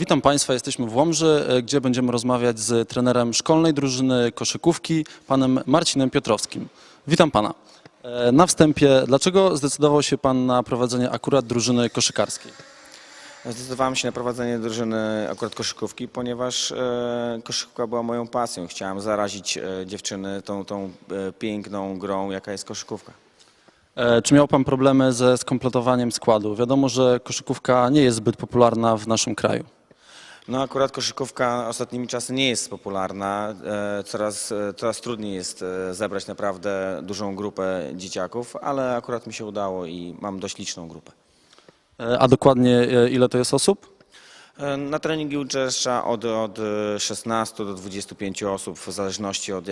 Witam Państwa, jesteśmy w Łomży, e, gdzie będziemy rozmawiać z trenerem szkolnej drużyny koszykówki, panem Marcinem Piotrowskim. Witam Pana. E, Na wstępie, dlaczego zdecydował się Pan na prowadzenie akurat drużyny koszykarskiej? Zdecydowałem się na prowadzenie drużyny akurat koszykówki, ponieważ e, koszykówka była moją pasją. Chciałem zarazić dziewczyny tą, tą piękną grą, jaka jest koszykówka. Czy miał Pan problemy ze skompletowaniem składu? Wiadomo, że koszykówka nie jest zbyt popularna w naszym kraju. No akurat koszykówka ostatnimi czasy nie jest popularna. E, Coraz, e, coraz trudniej jest e, zebrać naprawdę dużą grupę dzieciaków, ale akurat mi się udało i mam dość liczną grupę. A dokładnie ile to jest osób? Na treningi uczęszcza od, od e, 16 do 25 osób, w zależności od,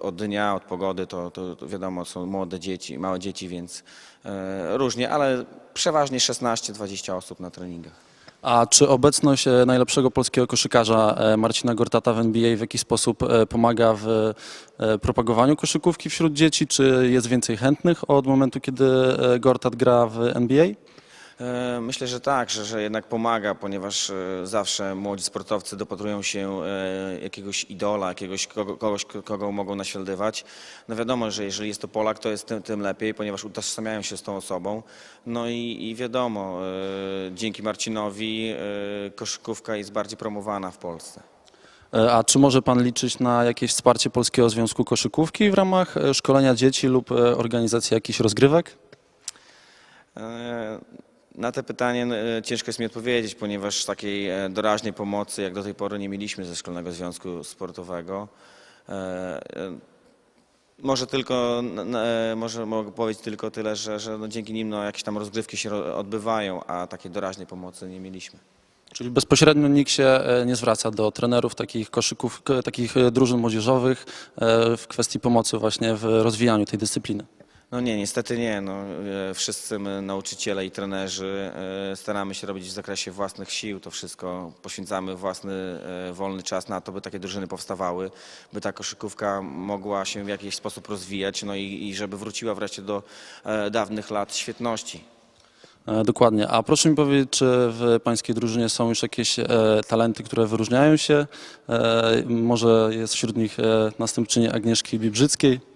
od dnia, od pogody, to, to, to wiadomo, są młode dzieci, małe dzieci, więc różnie, ale przeważnie 16-20 osób na treningach. A czy obecność e, najlepszego polskiego koszykarza e, Marcina Gortata w NBA w jakiś sposób e, pomaga w propagowaniu koszykówki wśród dzieci? Czy jest więcej chętnych od momentu, kiedy Gortat gra w NBA? E, Myślę, że tak, że, że jednak pomaga, ponieważ e, zawsze młodzi sportowcy dopatrują się e, jakiegoś idola, jakiegoś kogo, kogoś, kogo mogą naśladować. No wiadomo, że jeżeli jest to Polak, to jest tym, tym lepiej, ponieważ utożsamiają się z tą osobą. No i, i wiadomo, dzięki Marcinowi koszykówka jest bardziej promowana w Polsce. A czy może Pan liczyć na jakieś wsparcie Polskiego Związku Koszykówki w ramach szkolenia dzieci lub organizacji jakichś rozgrywek? Na to pytanie e, ciężko jest mi odpowiedzieć, ponieważ takiej e, doraźnej pomocy jak do tej pory nie mieliśmy ze Szkolnego Związku Sportowego. E, Może tylko, może mogę powiedzieć tylko tyle, że, że no dzięki nim no, jakieś tam rozgrywki się odbywają, a takiej doraźnej pomocy nie mieliśmy. Czyli bezpośrednio nikt się nie zwraca do trenerów takich koszyków, takich drużyn młodzieżowych w kwestii pomocy właśnie w rozwijaniu tej dyscypliny. No nie, niestety nie. No, e, wszyscy my, nauczyciele i trenerzy, e, staramy się robić w zakresie własnych sił. To wszystko poświęcamy własny e, wolny czas na to, by takie drużyny powstawały, by ta koszykówka mogła się w jakiś sposób rozwijać, no i, i żeby wróciła wreszcie do dawnych lat świetności. Dokładnie. A proszę mi powiedzieć, czy w pańskiej drużynie są już jakieś e, talenty, które wyróżniają się? E, może jest wśród nich e, następczyni Agnieszki Bibrzyckiej?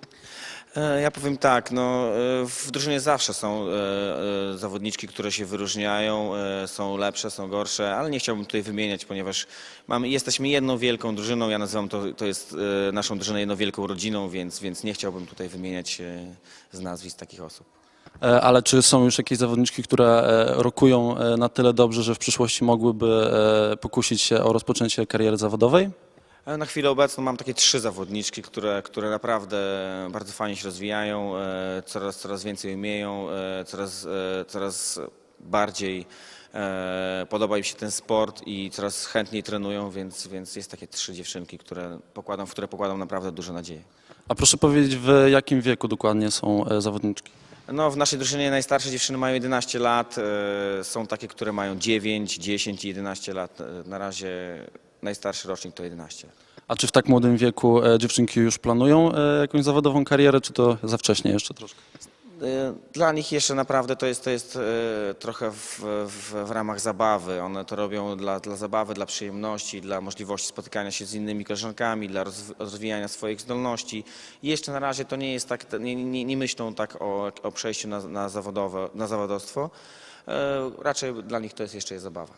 E, Ja powiem tak, no, e, w drużynie zawsze są e, zawodniczki, które się wyróżniają, są lepsze, są gorsze, ale nie chciałbym tutaj wymieniać, ponieważ mamy, jesteśmy jedną wielką drużyną, ja nazywam to, to jest naszą drużynę jedną wielką rodziną, więc, więc nie chciałbym tutaj wymieniać z nazwisk takich osób. Ale czy są już jakieś zawodniczki, które rokują na tyle dobrze, że w przyszłości mogłyby pokusić się o rozpoczęcie kariery zawodowej? E, Na chwilę obecną mam takie trzy zawodniczki, które, które naprawdę bardzo fajnie się rozwijają, e, coraz, coraz więcej umieją, e, coraz, coraz bardziej podoba im się ten sport i coraz chętniej trenują, więc, więc jest takie trzy dziewczynki, które pokładam, w które pokładam naprawdę duże nadzieje. A proszę powiedzieć, w jakim wieku dokładnie są zawodniczki? No, w naszej drużynie najstarsze dziewczyny mają 11 lat, są takie, które mają 9, 10 i 11 lat. Na razie najstarszy rocznik to 11 lat. A czy w tak młodym wieku e, dziewczynki już planują e, jakąś zawodową karierę, czy to za wcześnie jeszcze troszkę? E, Dla nich jeszcze naprawdę to jest, to jest e, trochę w, w, w ramach zabawy. One to robią dla, dla zabawy, dla przyjemności, dla możliwości spotykania się z innymi koleżankami, dla rozw- rozwijania swoich zdolności. I jeszcze na razie to nie jest tak, nie, nie, nie myślą tak o, o przejściu na, na, zawodowe, na zawodowstwo. E, Raczej dla nich to jest jeszcze zabawa.